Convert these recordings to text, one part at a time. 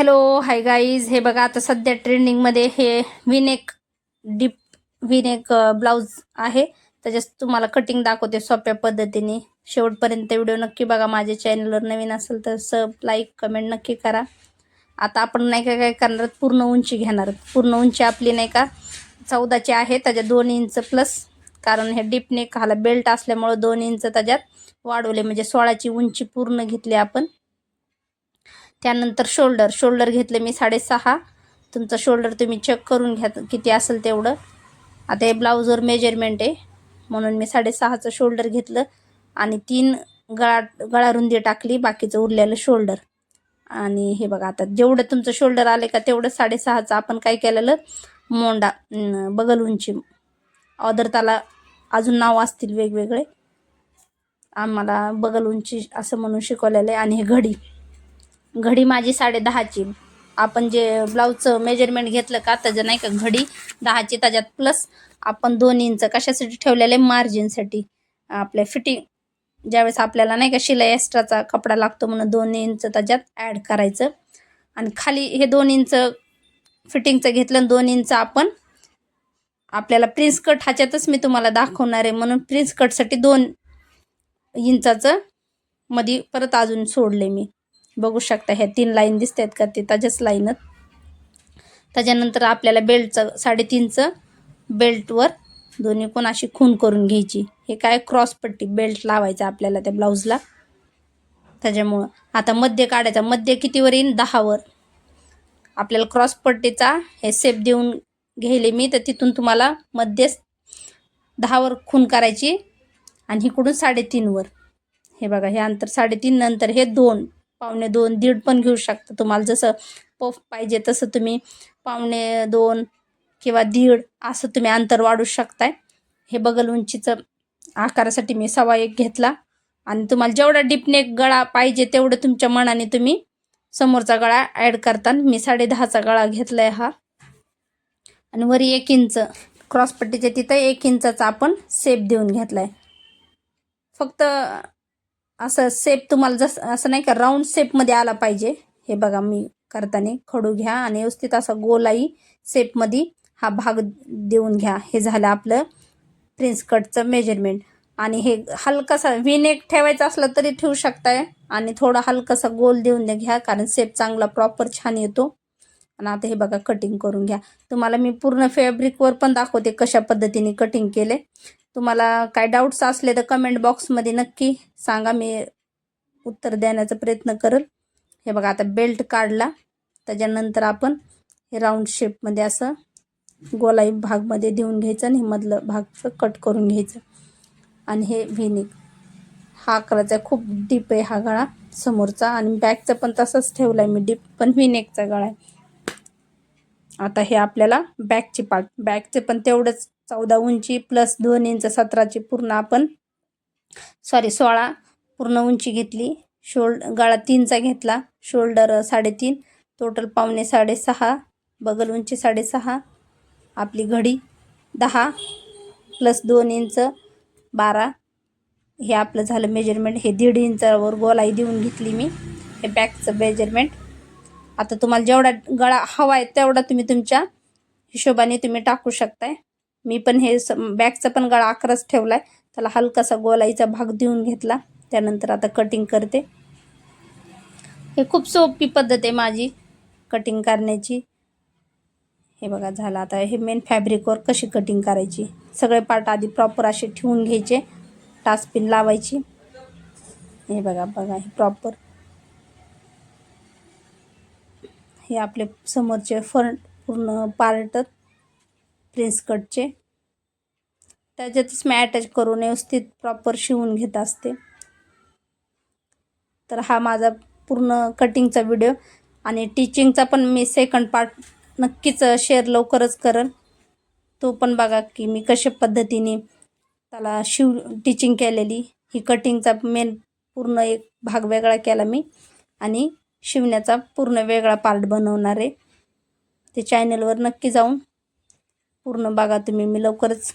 Hello hi guys हे बघा आता सध्या ट्रेंडिंगमध्ये हे विनेक डीप विनेक ब्लाऊज आहे. त्याच्यात तुम्हाला कटिंग दाखवते सोप्या पद्धतीने. शेवटपर्यंत व्हिडिओ नक्की बघा. माझ्या चॅनलवर नवीन असेल तर सब लाईक कमेंट नक्की करा. आता आपण नाही का काय करणार? पूर्ण उंची घेणार. पूर्ण उंची आपली नाही का चौदाची आहे त्याच्यात दोन इंच प्लस कारण हे डीप नेक हाला बेल्ट असल्यामुळं दोन इंच त्याच्यात वाढवले. म्हणजे सोळाची उंची पूर्ण घेतली आपण. त्यानंतर शोल्डर शोल्डर घेतले मी साडेसहा. तुमचं शोल्डर तुम्ही चेक करून घ्या किती असेल तेवढं. आता हे ब्लाऊजवर मेजरमेंट आहे. म्हणून मी साडेसहाचं शोल्डर घेतलं आणि तीन गळा गळा रुंदी टाकली बाकीचं उरलेलं शोल्डर आणि हे बघा आता जेवढं तुमचं शोल्डर आले का तेवढं साडेसहाचं आपण काय केलेलं? मोंडा बगल उंची ऑदर त्याला अजून नाव असतील वेगवेगळे. आम्हाला बगल उंची असं म्हणून शिकवलेलं आहे. आणि हे घडी. घडी माझी साडे दहाची आपण जे ब्लाऊजचं मेजरमेंट घेतलं का त्याचं नाही का घडी दहाची त्याच्यात प्लस आपण दोन इंच कशासाठी ठेवलेले? मार्जिनसाठी आपल्या फिटिंग ज्यावेळेस आपल्याला नाही का शिलाई एक्स्ट्राचा कपडा लागतो म्हणून दोन इंच त्याच्यात ॲड करायचं. आणि खाली हे दोन इंच फिटिंगचं घेतलं आणि दोन इंच आपण आपल्याला प्रिन्स कट ह्याच्यातच मी तुम्हाला दाखवणार आहे. म्हणून प्रिन्स कटसाठी दोन इंचाचं मध्ये परत अजून सोडले मी. बघू शकता ह्या तीन लाईन दिसत आहेत का ते त्याच्याच लाईनच त्याच्यानंतर आपल्याला बेल्टचं साडेतीनचं बेल्टवर दोन्ही कोण अशी खून करून घ्यायची. हे काय क्रॉसपट्टी बेल्ट लावायचा आपल्याला त्या ब्लाऊजला त्याच्यामुळं आता मध्य काढायचा. मध्य कितीवर येईन? दहावर आपल्याला क्रॉसपट्टीचा हे सेप देऊन घ्यायले मी तर तिथून तुम्हाला मध्य दहावर खून करायची आणि इकडून साडेतीनवर हे बघा हे अंतर साडेतीन नंतर हे दोन. पावणे दोन दीड पण घेऊ शकता तुम्हाला. जसं पफ पाहिजे तसं तुम्ही पावणे दोन किंवा दीड असं तुम्ही अंतर वाढू शकताय. हे बगल उंचीचं आकारासाठी मी सवा एक घेतला. आणि तुम्हाला जेवढा डिपनेक गळा पाहिजे तेवढं तुमच्या मनाने तुम्ही समोरचा गळा ॲड करता मी साडे दहाचा गळा घेतला आहे हा. आणि वरी एक इंच क्रॉसपट्टीच्या तिथं एक इंचाचा आपण सेप देऊन घेतला आहे फक्त असं सेप तुम्हाला जसं असं नाही का राऊंड सेपमध्ये आला पाहिजे. हे बघा मी करताना खडू घ्या आणि व्यवस्थित असा गोलाई सेपमध्ये हा भाग देऊन घ्या. हे झालं आपलं प्रिन्स कटचं मेजरमेंट आणि हे हलकासा विनेक ठेवायचं असलं तरी ठेवू शकताय. आणि थोडा हलकासा गोल देऊन घ्या कारण सेप चांगला प्रॉपर छान येतो. आणि आता हे बघा कटिंग करून घ्या. तुम्हाला मी पूर्ण फॅब्रिकवर पण दाखवते कशा पद्धतीने कटिंग केले तुम्हाला काय डाऊट्स असले तर कमेंट बॉक्समध्ये नक्की सांगा. मी उत्तर देण्याचा प्रयत्न करेल. हे बघा आता बेल्ट काढला. त्याच्यानंतर आपण हे राऊंड शेपमध्ये असं गोलाई भागमध्ये देऊन घ्यायचं आणि हे मधलं भागचं कट करून घ्यायचं. आणि हे व्हिनिक हा आकाराचा खूप डीप आहे हा गळा समोरचा आणि बॅकचा पण तसाच ठेवला आहे मी डीप पण व्हिनेकचा गळा आहे. आता हे आपल्याला बॅकची पार्ट बॅकचे पण तेवढंच चौदा उंची प्लस दोन इंच सतराची पूर्ण आपण सॉरी सोळा पूर्ण उंची घेतली. शोल्ड गळा तीनचा घेतला. शोल्डर साडेतीन टोटल पावणे साडेसहा बगल उंची साडेसहा आपली घडी दहा प्लस दोन इंच बारा. हे आपलं झालं मेजरमेंट हे दीड इंचावर गोलाई देऊन घेतली मी. हे बॅकचं मेजरमेंट आता तुम्हाला जेवढा गळा हवा आहे तेवढा तुम्ही तुमच्या हिशोबाने तुम्ही टाकू शकताय. मी पण हे स बॅगचा पण गळा अकराच ठेवला आहे त्याला हलकासा गोलाईचा भाग देऊन घेतला. त्यानंतर आता कटिंग करते. हे खूप सोपी पद्धत आहे माझी कटिंग करण्याची. हे बघा झालं आता. हे मेन फॅब्रिकवर कशी कटिंग करायची? सगळे पार्ट आधी प्रॉपर असे ठेवून घ्यायचे. टास्पिन लावायची. हे बघा बघा हे प्रॉपर हे आपले समोरचे फ्रंट पूर्ण पार्ट प्रिन्स कटचे. त्याच्यातच मी अटॅच करून व्यवस्थित प्रॉपर शिवून घेत असते. तर हा माझा पूर्ण कटिंगचा व्हिडिओ आणि टीचिंगचा पण मी सेकंड पार्ट नक्कीच शेअर लवकरच करेन. तो पण बघा की मी कशा पद्धतीने त्याला शिव टीचिंग केलेली. ही कटिंगचा मेन पूर्ण एक भाग वेगळा केला मी. आणि शिवण्याचा पूर्ण वेगळा पार्ट बनवणार आहे. ते चॅनलवर नक्की जाऊन पूर्ण बघा तुम्ही. मी लवकरच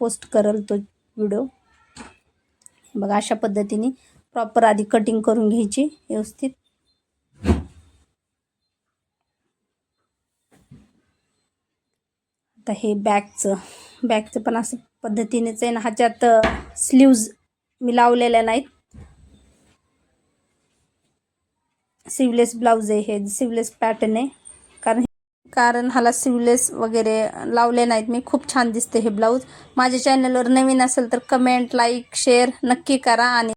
पोस्ट करेल तो व्हिडिओ बघा अशा पद्धतीने प्रॉपर आधी कटिंग करून घ्यायची व्यवस्थित. आता हे बॅगचं बॅगचं पण असं पद्धतीनेच आहे ना ह्याच्यात स्लीव्ज मी लावलेल्या नाहीत. सिवलेस ब्लाऊज आहे हे सिवलेस पॅटर्न आहे. कारण कारण ह्याला सिवलेस वगैरे लावले नाहीत. मी खूप छान दिसते हे ब्लाऊज माझ्या चॅनलवर नवीन असेल तर कमेंट लाईक शेअर नक्की करा आणि